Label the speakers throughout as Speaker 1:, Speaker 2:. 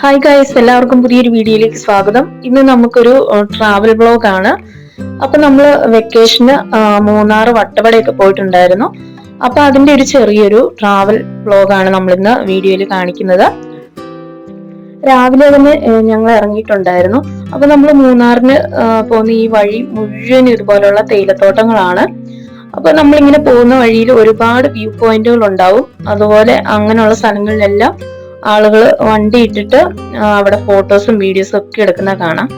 Speaker 1: Hi guys എല്ലാവർക്കും പുതിയൊരു വീഡിയോയിലേക്ക് സ്വാഗതം. ഇന്ന് നമുക്കൊരു ട്രാവൽ ബ്ലോഗ് ആണ്. അപ്പൊ നമ്മൾ വെക്കേഷന് മൂന്നാർ വട്ടവടയൊക്കെ പോയിട്ടുണ്ടായിരുന്നു. അപ്പൊ അതിന്റെ ഒരു ചെറിയൊരു ട്രാവൽ ബ്ലോഗാണ് നമ്മൾ ഇന്ന് വീഡിയോയിൽ കാണിക്കുന്നത്. രാവിലെ തന്നെ ഞങ്ങൾ ഇറങ്ങിയിട്ടുണ്ടായിരുന്നു. അപ്പൊ നമ്മൾ മൂന്നാറിന് പോകുന്ന ഈ വഴി മുഴുവൻ ഇതുപോലുള്ള തേയിലത്തോട്ടങ്ങളാണ്. അപ്പൊ നമ്മളിങ്ങനെ പോകുന്ന വഴിയിൽ ഒരുപാട് വ്യൂ പോയിന്റുകൾ ഉണ്ടാവും. അതുപോലെ അങ്ങനെയുള്ള സ്ഥലങ്ങളിലെല്ലാം ആളുകൾ വണ്ടി ഇട്ടിട്ട് അവിടെ ഫോട്ടോസും വീഡിയോസും ഒക്കെ എടുക്കുന്ന കാണാം.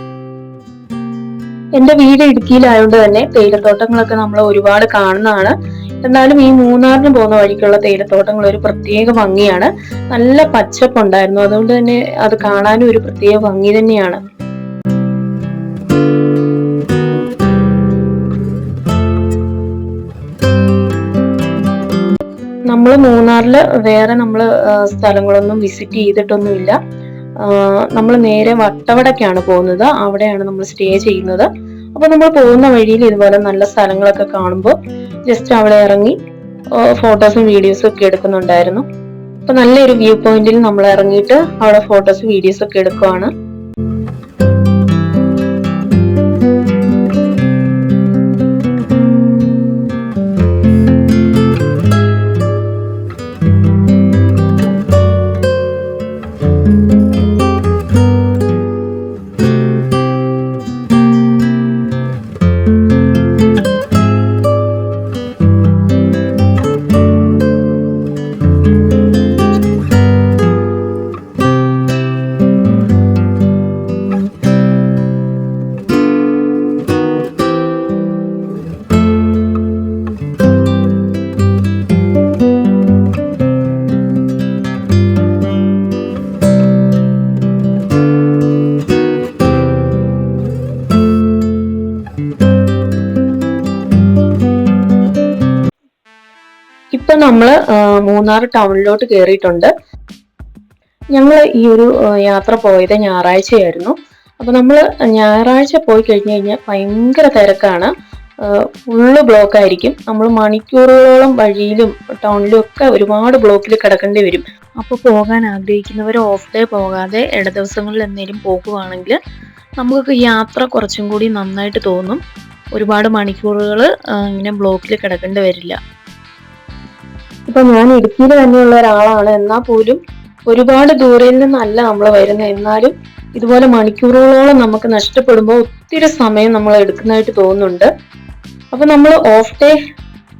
Speaker 1: എന്റെ വീട് ഇടുക്കിയിലായതുകൊണ്ട് തന്നെ തേയിലത്തോട്ടങ്ങളൊക്കെ നമ്മൾ ഒരുപാട് കാണുന്നതാണ്. എന്നാലും ഈ മൂന്നാറിന് പോകുന്ന വഴിക്കുള്ള തേയിലത്തോട്ടങ്ങൾ ഒരു പ്രത്യേക ഭംഗിയാണ്. നല്ല പച്ചപ്പുണ്ടായിരുന്നു. അതുകൊണ്ട് തന്നെ അത് കാണാനും ഒരു പ്രത്യേക ഭംഗി തന്നെയാണ്. മൂന്നാറിൽ വേറെ നമ്മൾ സ്ഥലങ്ങളൊന്നും വിസിറ്റ് ചെയ്തിട്ടൊന്നുമില്ല. നമ്മൾ നേരെ വട്ടവടക്കാണ് പോകുന്നത്. അവിടെയാണ് നമ്മൾ സ്റ്റേ ചെയ്യുന്നത്. അപ്പൊ നമ്മൾ പോകുന്ന വഴിയിൽ ഇതുപോലെ നല്ല സ്ഥലങ്ങളൊക്കെ കാണുമ്പോൾ ജസ്റ്റ് അവിടെ ഇറങ്ങി ഫോട്ടോസും വീഡിയോസും ഒക്കെ എടുക്കുന്നുണ്ടായിരുന്നു. അപ്പൊ നല്ലൊരു വ്യൂ പോയിന്റിൽ നമ്മൾ ഇറങ്ങിയിട്ട് അവിടെ ഫോട്ടോസ് വീഡിയോസ് ഒക്കെ എടുക്കുവാണ്. ഇപ്പൊ നമ്മൾ മൂന്നാർ ടൗണിലോട്ട് കയറിയിട്ടുണ്ട് ഞങ്ങൾ ഈ ഒരു യാത്ര പോയത് ഞായറാഴ്ചയായിരുന്നു. അപ്പൊ നമ്മൾ ഞായറാഴ്ച പോയി കഴിഞ്ഞു കഴിഞ്ഞാൽ ഭയങ്കര തിരക്കാണ്. ഫുള്ള് ബ്ലോക്ക് ആയിരിക്കും നമ്മൾ മണിക്കൂറുകളോളം വഴിയിലും ടൗണിലും ഒക്കെ ഒരുപാട് ബ്ലോക്കിൽ കിടക്കേണ്ടി വരും. അപ്പോൾ പോകാൻ ആഗ്രഹിക്കുന്നവർ ഓഫ് ഡേ പോകാതെ ഇട ദിവസങ്ങളിൽ എന്തെങ്കിലും പോകുവാണെങ്കിൽ നമുക്ക് യാത്ര കുറച്ചും കൂടി നന്നായിട്ട് തോന്നും. ഒരുപാട് മണിക്കൂറുകൾ ഇങ്ങനെ ബ്ലോക്കിൽ കിടക്കേണ്ടി വരില്ല. ഇപ്പൊ ഞാൻ ഇടുക്കിയിൽ തന്നെയുള്ള ഒരാളാണ്. എന്നാൽ പോലും ഒരുപാട് ദൂരയിൽ നിന്നല്ല നമ്മൾ വരുന്നത്. എന്നാലും ഇതുപോലെ മണിക്കൂറുകളോളം നമുക്ക് നഷ്ടപ്പെടുമ്പോൾ ഒത്തിരി സമയം നമ്മൾ എടുക്കുന്നതായിട്ട് തോന്നുന്നുണ്ട്. അപ്പൊ നമ്മൾ ഓഫ് ഡേ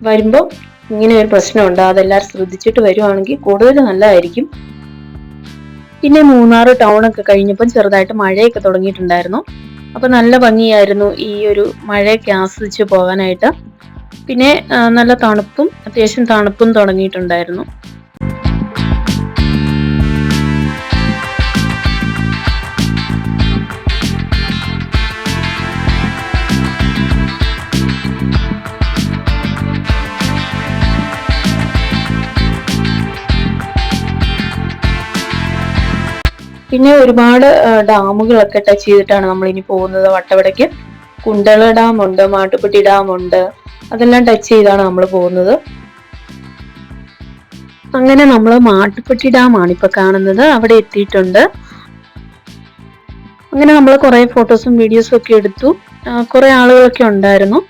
Speaker 1: വരുമ്പോൾ ഇങ്ങനെ ഒരു പ്രശ്നമുണ്ട്. അതെല്ലാവരും ശ്രദ്ധിച്ചിട്ട് വരുവാണെങ്കിൽ കൂടുതൽ നല്ലതായിരിക്കും. പിന്നെ മൂന്നാർ ടൗൺ ഒക്കെ കഴിഞ്ഞപ്പം ചെറുതായിട്ട് മഴയൊക്കെ തുടങ്ങിയിട്ടുണ്ടായിരുന്നു. അപ്പൊ നല്ല ഭംഗിയായിരുന്നു ഈ ഒരു മഴയൊക്കെ ആസ്വദിച്ച് പോകാനായിട്ട്. പിന്നെ നല്ല തണുപ്പും അത്യാവശ്യം തണുപ്പും തുടങ്ങിയിട്ടുണ്ടായിരുന്നു. പിന്നെ ഒരുപാട് ഡാമുകളൊക്കെ ടച്ച് ചെയ്തിട്ടാണ് നമ്മൾ ഇനി പോകുന്നത് വട്ടവടയ്ക്ക്. കുണ്ടള ഡാം ഉണ്ട് മാട്ടുപ്പെട്ടി ഡാം ഉണ്ട് അതെല്ലാം ടച്ച് ചെയ്താണ് നമ്മൾ പോകുന്നത്. അങ്ങനെ നമ്മൾ മാട്ടുപ്പെട്ടി ഡാമാണ് ഇപ്പൊ കാണുന്നത് അവിടെ എത്തിയിട്ടുണ്ട്. അങ്ങനെ നമ്മൾ കുറെ ഫോട്ടോസും വീഡിയോസും ഒക്കെ എടുത്തു. കുറെ ആളുകളൊക്കെ ഉണ്ടായിരുന്നു.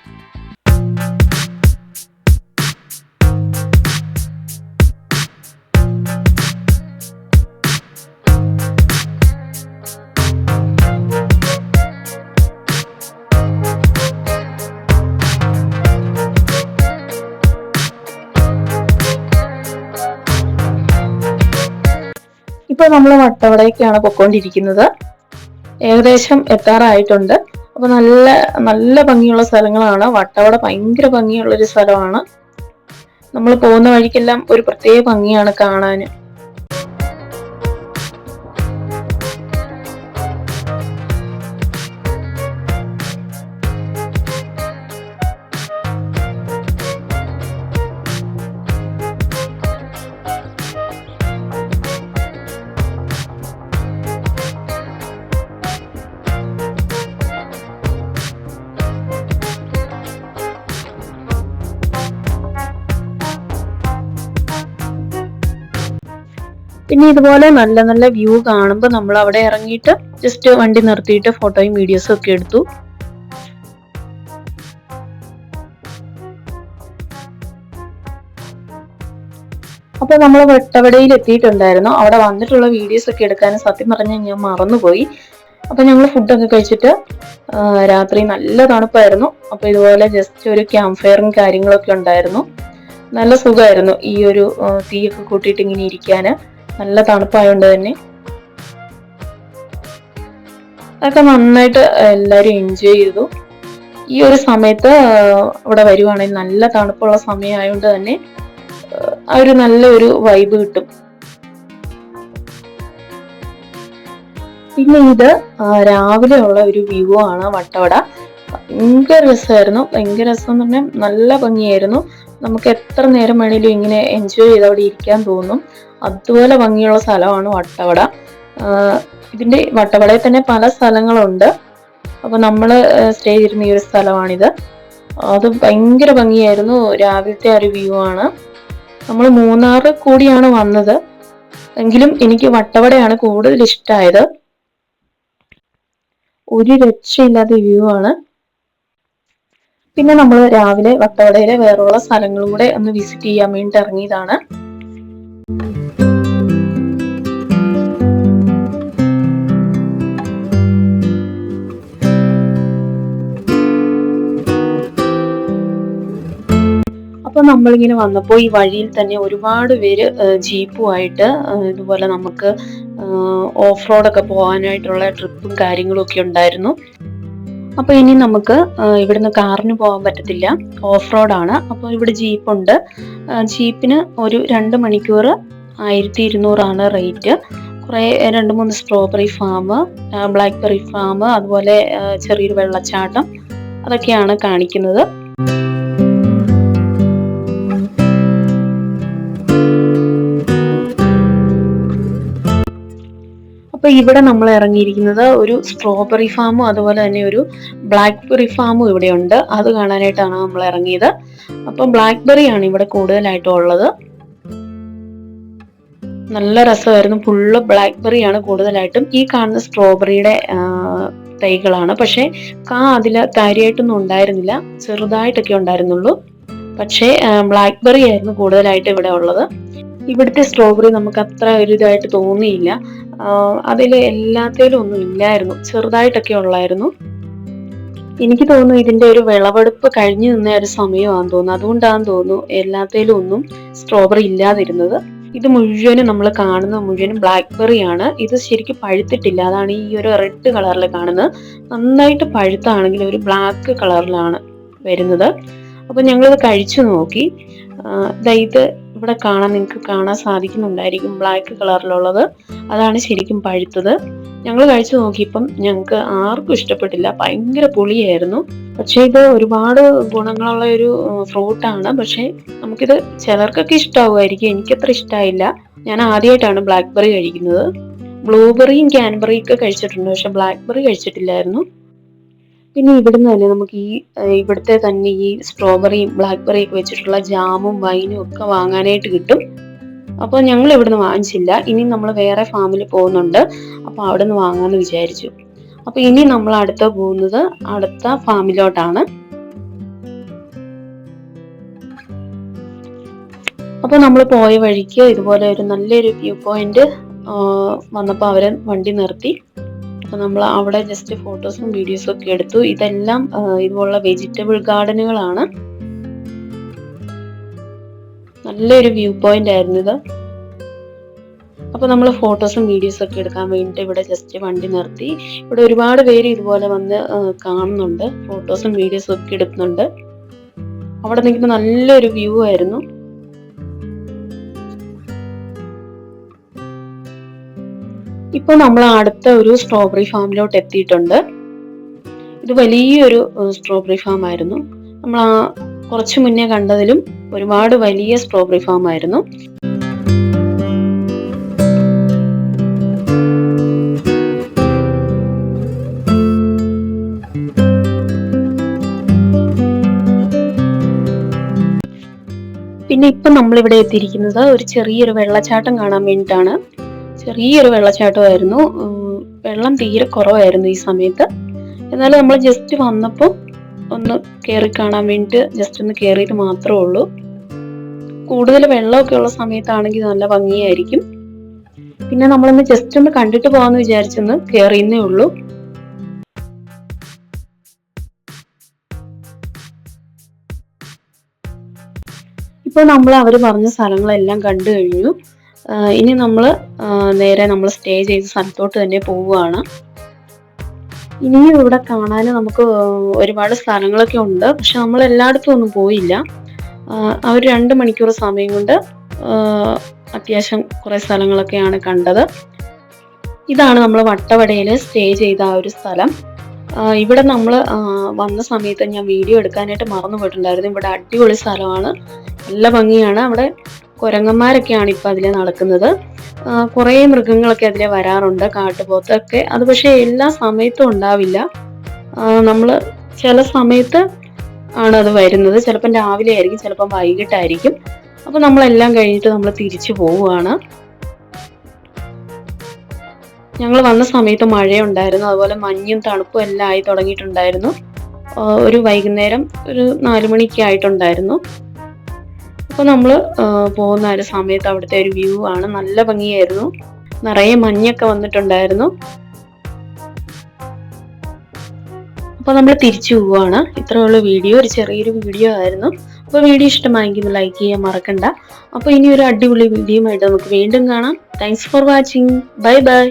Speaker 1: ഇപ്പൊ നമ്മൾ വട്ടവടയ്ക്കാണ് പൊക്കോണ്ടിരിക്കുന്നത്. ഏകദേശം എത്താറായിട്ടുണ്ട്. അപ്പോൾ നല്ല നല്ല ഭംഗിയുള്ള സ്ഥലങ്ങളാണ്. വട്ടവട ഭയങ്കര ഭംഗിയുള്ളൊരു സ്ഥലമാണ്. നമ്മൾ പോകുന്ന വഴിക്കെല്ലാം ഒരു പ്രത്യേക ഭംഗിയാണ് കാണാൻ പിന്നെ ഇതുപോലെ നല്ല നല്ല വ്യൂ കാണുമ്പോൾ നമ്മൾ അവിടെ ഇറങ്ങിയിട്ട് ജസ്റ്റ് വണ്ടി നിർത്തിയിട്ട് ഫോട്ടോയും വീഡിയോസും ഒക്കെ എടുത്തു. അപ്പോൾ നമ്മൾ വെട്ടവടയിൽ എത്തിയിട്ടുണ്ടായിരുന്നു. അവിടെ വന്നിട്ടുള്ള വീഡിയോസ് ഒക്കെ എടുക്കാനും സത്യം പറഞ്ഞാൽ ഞാൻ മറന്നുപോയി. അപ്പോൾ ഞങ്ങൾ ഫുഡൊക്കെ കഴിച്ചിട്ട് രാത്രി നല്ല തണുപ്പായിരുന്നു. അപ്പോൾ ഇതുപോലെ ജസ്റ്റ് ഒരു ക്യാമ്പ് ഫയറും കാര്യങ്ങളൊക്കെ ഉണ്ടായിരുന്നു. നല്ല സുഖമായിരുന്നു ഈ ഒരു തീയൊക്കെ കൂട്ടിയിട്ട് ഇങ്ങനെ ഇരിക്കാൻ നല്ല തണുപ്പായതുകൊണ്ട് തന്നെ. അതൊക്കെ നന്നായിട്ട് എല്ലാവരും എൻജോയ് ചെയ്തു. ഈ ഒരു സമയത്ത് ഇവിടെ വരുവാണെങ്കിൽ നല്ല തണുപ്പുള്ള സമയമായതുകൊണ്ട് തന്നെ ആ, ഒരു നല്ലൊരു വൈബ് കിട്ടും. പിന്നെ ഇത് രാവിലെ ഉള്ള ഒരു വ്യൂ ആണ് വട്ടവട. ഭയങ്കര രസമായിരുന്നു. ഭയങ്കര രസം എന്ന് പറഞ്ഞാൽ നല്ല ഭംഗിയായിരുന്നു. നമുക്ക് എത്ര നേരം വേണേലും ഇങ്ങനെ എൻജോയ് ചെയ്ത് അവിടെ ഇരിക്കാൻ തോന്നും. അതുപോലെ ഭംഗിയുള്ള സ്ഥലമാണ് വട്ടവട. ഇതിന്റെ വട്ടവടയിൽ തന്നെ പല സ്ഥലങ്ങളുണ്ട്. അപ്പോൾ നമ്മൾ സ്റ്റേ ചെയ്തിരുന്ന ഈ ഒരു സ്ഥലമാണിത്. അത് ഭയങ്കര ഭംഗിയായിരുന്നു. രാവിലത്തെ ഒരു വ്യൂ ആണ്. നമ്മൾ മൂന്നാർ കൂടിയാണ് വന്നത്. എങ്കിലും എനിക്ക് വട്ടവടയാണ് കൂടുതൽ ഇഷ്ടമായത് ഒരു രക്ഷയില്ലാത്ത വ്യൂ ആണ്. പിന്നെ നമ്മൾ രാവിലെ വട്ടവടയിലെ വേറെയുള്ള സ്ഥലങ്ങളും കൂടെ ഒന്ന് വിസിറ്റ് ചെയ്യാൻ വേണ്ടി ഇറങ്ങിയതാണ്. അപ്പൊ നമ്മളിങ്ങനെ വന്നപ്പോൾ ഈ വഴിയിൽ തന്നെ ഒരുപാട് പേര് ജീപ്പുമായിട്ട് ഇതുപോലെ നമുക്ക് ഓഫ് റോഡൊക്കെ പോകാനായിട്ടുള്ള ട്രിപ്പും കാര്യങ്ങളും ഒക്കെ ഉണ്ടായിരുന്നു. അപ്പൊ ഇനി നമുക്ക് ഇവിടുന്ന് കാറിന് പോകാൻ പറ്റത്തില്ല. ഓഫ് റോഡ് ആണ്. അപ്പോൾ ഇവിടെ ജീപ്പുണ്ട് ജീപ്പിന് ഒരു രണ്ട് മണിക്കൂർ ആയിരത്തി ഇരുന്നൂറാണ് റേറ്റ് കുറേ രണ്ട് മൂന്ന് സ്ട്രോബെറി ഫാം ബ്ലാക്ക്ബെറി ഫാം അതുപോലെ ചെറിയൊരു വെള്ളച്ചാട്ടം അതൊക്കെയാണ് കാണിക്കുന്നത്. ഇവിടെ നമ്മൾ ഇറങ്ങിയിരിക്കുന്നത് ഒരു സ്ട്രോബെറി ഫാമും അതുപോലെ തന്നെ ഒരു ബ്ലാക്ക്ബെറി ഫാമും ഇവിടെ ഉണ്ട്. അത് കാണാനായിട്ടാണ് നമ്മൾ ഇറങ്ങിയത്. അപ്പൊ ബ്ലാക്ക്ബെറി ആണ് ഇവിടെ കൂടുതലായിട്ടും ഉള്ളത്. നല്ല രസമായിരുന്നു. ഫുള്ള് ബ്ലാക്ക്ബെറി ആണ് കൂടുതലായിട്ടും. ഈ കാണുന്ന സ്ട്രോബെറിയുടെ തൈകളാണ്. പക്ഷെ കാ അതിൽ കാര്യമായിട്ടൊന്നും ഉണ്ടായിരുന്നില്ല. ചെറുതായിട്ടൊക്കെ ഉണ്ടായിരുന്നുള്ളൂ. പക്ഷേ ബ്ലാക്ക്ബെറി ആയിരുന്നു കൂടുതലായിട്ട് ഇവിടെ ഉള്ളത്. ഇവിടുത്തെ സ്ട്രോബെറി നമുക്ക് അത്ര ഒരു ഇതായിട്ട് തോന്നിയില്ല. അതിൽ എല്ലാത്തിലും ഒന്നും ഇല്ലായിരുന്നു. ചെറുതായിട്ടൊക്കെ ഉള്ളായിരുന്നു. എനിക്ക് തോന്നുന്നു ഇതിന്റെ ഒരു വിളവെടുപ്പ് കഴിഞ്ഞു നിന്ന ഒരു സമയമാണെന്ന് തോന്നുന്നു. അതുകൊണ്ടാണെന്ന് തോന്നുന്നു എല്ലാത്തിലും ഒന്നും സ്ട്രോബെറി ഇല്ലാതിരുന്നത്. ഇത് മുഴുവനും നമ്മൾ കാണുന്ന മുഴുവനും ബ്ലാക്ക്ബെറി ആണ്. ഇത് ശരിക്കും പഴുത്തിട്ടില്ല. അതാണ് ഈ ഒരു റെഡ് കളറിൽ കാണുന്നത്. നന്നായിട്ട് പഴുത്താണെങ്കിൽ ഒരു ബ്ലാക്ക് കളറിലാണ് വരുന്നത്. അപ്പൊ ഞങ്ങളിത് കഴിച്ചു നോക്കി. ഇത് ഇവിടെ കാണാൻ നിങ്ങൾക്ക് കാണാൻ സാധിക്കുന്നുണ്ടായിരിക്കും ബ്ലാക്ക് കളറിലുള്ളത് അതാണ് ശരിക്കും പഴുത്തത്. ഞങ്ങൾ കഴിച്ചു നോക്കിയപ്പം ഞങ്ങൾക്ക് ആർക്കും ഇഷ്ടപ്പെട്ടില്ല. ഭയങ്കര പുളിയായിരുന്നു. പക്ഷേ ഇത് ഒരുപാട് ഗുണങ്ങളുള്ള ഒരു ഫ്രൂട്ടാണ് പക്ഷേ നമുക്കിത് ചിലർക്കൊക്കെ ഇഷ്ടമാവുമായിരിക്കും എനിക്കത്ര ഇഷ്ടമായില്ല ഞാൻ ആദ്യമായിട്ടാണ് ബ്ലാക്ക്ബെറി കഴിക്കുന്നത്. ബ്ലൂബെറിയും ക്യാൻബെറിയും ഒക്കെ കഴിച്ചിട്ടുണ്ട്. പക്ഷെ ബ്ലാക്ക്ബെറി കഴിച്ചിട്ടില്ലായിരുന്നു. പിന്നെ ഇവിടുന്ന് തന്നെ നമുക്ക് ഈ ഇവിടുത്തെ തന്നെ ഈ സ്ട്രോബെറിയും ബ്ലാക്ക്ബെറിയും ഒക്കെ വെച്ചിട്ടുള്ള ജാമും വൈനും ഒക്കെ വാങ്ങാനായിട്ട് കിട്ടും. അപ്പോൾ ഞങ്ങൾ ഇവിടുന്ന് വാങ്ങിച്ചില്ല. ഇനി നമ്മൾ വേറെ ഫാമിൽ പോകുന്നുണ്ട്. അപ്പോൾ അവിടെ നിന്ന് വാങ്ങാമെന്ന് വിചാരിച്ചു. അപ്പോൾ ഇനി നമ്മൾ അടുത്ത പോകുന്നത് അടുത്ത ഫാമിലോട്ടാണ് അപ്പോൾ നമ്മൾ പോയ വഴിക്ക് ഇതുപോലെ ഒരു നല്ലൊരു വ്യൂ പോയിന്റ് വന്നപ്പോൾ അവരെ വണ്ടി നിർത്തി. അപ്പോൾ നമ്മൾ അവിടെ ജസ്റ്റ് ഫോട്ടോസും വീഡിയോസും ഒക്കെ എടുത്തു. ഇതെല്ലാം ഇതുപോലുള്ള വെജിറ്റബിൾ ഗാർഡനുകളാണ് നല്ലൊരു വ്യൂ പോയിന്റ് ആയിരുന്നു ഇത്. അപ്പോൾ നമ്മൾ ഫോട്ടോസും വീഡിയോസും ഒക്കെ എടുക്കാൻ വേണ്ടിയിട്ട് ഇവിടെ ജസ്റ്റ് വണ്ടി നിർത്തി. ഇവിടെ ഒരുപാട് പേര് ഇതുപോലെ വന്ന് കാണുന്നുണ്ട്. ഫോട്ടോസും വീഡിയോസും ഒക്കെ എടുക്കുന്നുണ്ട്. അവിടെ നിൽക്കുന്ന നല്ലൊരു വ്യൂ ആയിരുന്നു. ഇപ്പൊ നമ്മൾ അടുത്ത ഒരു സ്ട്രോബെറി ഫാമിലോട്ട് എത്തിയിട്ടുണ്ട്. ഇത് വലിയൊരു സ്ട്രോബെറി ഫാം ആയിരുന്നു. നമ്മൾ ആ കുറച്ച് മുന്നേ കണ്ടതിലും ഒരുപാട് വലിയ സ്ട്രോബെറി ഫാം ആയിരുന്നു. പിന്നെ ഇപ്പൊ നമ്മളിവിടെ എത്തിയിരിക്കുന്നത് ഒരു ചെറിയൊരു വെള്ളച്ചാട്ടം കാണാൻ വേണ്ടിയിട്ടാണ്. ചെറിയൊരു വെള്ളച്ചാട്ടമായിരുന്നു. വെള്ളം തീരെ കുറവായിരുന്നു ഈ സമയത്ത്. എന്നാലും നമ്മൾ ജസ്റ്റ് വന്നപ്പോൾ ഒന്ന് കയറി കാണാൻ വേണ്ടിയിട്ട് ജസ്റ്റ് ഒന്ന് കയറിയിട്ട് മാത്രമേ ഉള്ളൂ. കൂടുതൽ വെള്ളമൊക്കെ ഉള്ള സമയത്താണെങ്കിൽ നല്ല ഭംഗിയായിരിക്കും. പിന്നെ നമ്മളൊന്ന് ജസ്റ്റ് ഒന്ന് കണ്ടിട്ട് പോകാമെന്ന് വിചാരിച്ചൊന്ന് കയറിയെന്നേ ഉള്ളൂ. ഇപ്പോൾ നമ്മൾ അവർ പറഞ്ഞ സ്ഥലങ്ങളെല്ലാം കണ്ടു കഴിഞ്ഞു. ഇനി നമ്മൾ നേരെ നമ്മൾ സ്റ്റേ ചെയ്ത സ്ഥലത്തോട്ട് തന്നെ പോവുകയാണ്. ഇനിയും ഇവിടെ കാണാൻ നമുക്ക് ഒരുപാട് സ്ഥലങ്ങളൊക്കെ ഉണ്ട്. പക്ഷെ നമ്മൾ എല്ലായിടത്തും ഒന്നും പോയില്ല. ആ ഒരു രണ്ട് മണിക്കൂർ സമയം കൊണ്ട് അത്യാവശ്യം കുറേ സ്ഥലങ്ങളൊക്കെയാണ് കണ്ടത്. ഇതാണ് നമ്മൾ വട്ടവടയിൽ സ്റ്റേ ചെയ്ത ആ ഒരു സ്ഥലം. ഇവിടെ നമ്മൾ വന്ന സമയത്ത് ഞാൻ വീഡിയോ എടുക്കാനായിട്ട് മറന്നു പോയിട്ടുണ്ടായിരുന്നു. ഇവിടെ അടിപൊളി സ്ഥലമാണ്. നല്ല ഭംഗിയാണ്. അവിടെ കുരങ്ങന്മാരൊക്കെയാണ് ഇപ്പം അതിലെ നടക്കുന്നത്. കുറേ മൃഗങ്ങളൊക്കെ അതിലെ വരാറുണ്ട് കാട്ടുപോത്തൊക്കെ. അത് പക്ഷേ എല്ലാ സമയത്തും ഉണ്ടാവില്ല. നമ്മൾ ചില സമയത്ത് ആണ് അത് വരുന്നത്. ചിലപ്പം രാവിലെ ആയിരിക്കും ചിലപ്പം വൈകിട്ടായിരിക്കും. അപ്പോൾ നമ്മളെല്ലാം കഴിഞ്ഞിട്ട് നമ്മൾ തിരിച്ചു പോവുകയാണ്. ഞങ്ങൾ വന്ന സമയത്ത് മഴയുണ്ടായിരുന്നു. അതുപോലെ മഞ്ഞും തണുപ്പും എല്ലാം ആയി തുടങ്ങിയിട്ടുണ്ടായിരുന്നു. ഒരു വൈകുന്നേരം ഒരു നാല് മണിക്ക് ആയിട്ടുണ്ടായിരുന്നു. അപ്പോൾ നമ്മൾ പോകുന്ന ഒരു സമയത്ത് അവിടുത്തെ ഒരു വ്യൂ ആണ്. നല്ല ഭംഗിയായിരുന്നു. നിറയെ മഞ്ഞൊക്കെ വന്നിട്ടുണ്ടായിരുന്നു. അപ്പോൾ നമ്മൾ തിരിച്ചു പോവുകയാണ് ഇത്രയുള്ള വീഡിയോ. ഒരു ചെറിയൊരു വീഡിയോ ആയിരുന്നു. അപ്പോൾ വീഡിയോ ഇഷ്ടമായെങ്കിൽ ലൈക്ക് ചെയ്യാൻ മറക്കണ്ട. അപ്പോൾ ഇനി ഒരു അടിപൊളി വീഡിയോ ആയിട്ട് നമുക്ക് വീണ്ടും കാണാം. Thanks for watching bye bye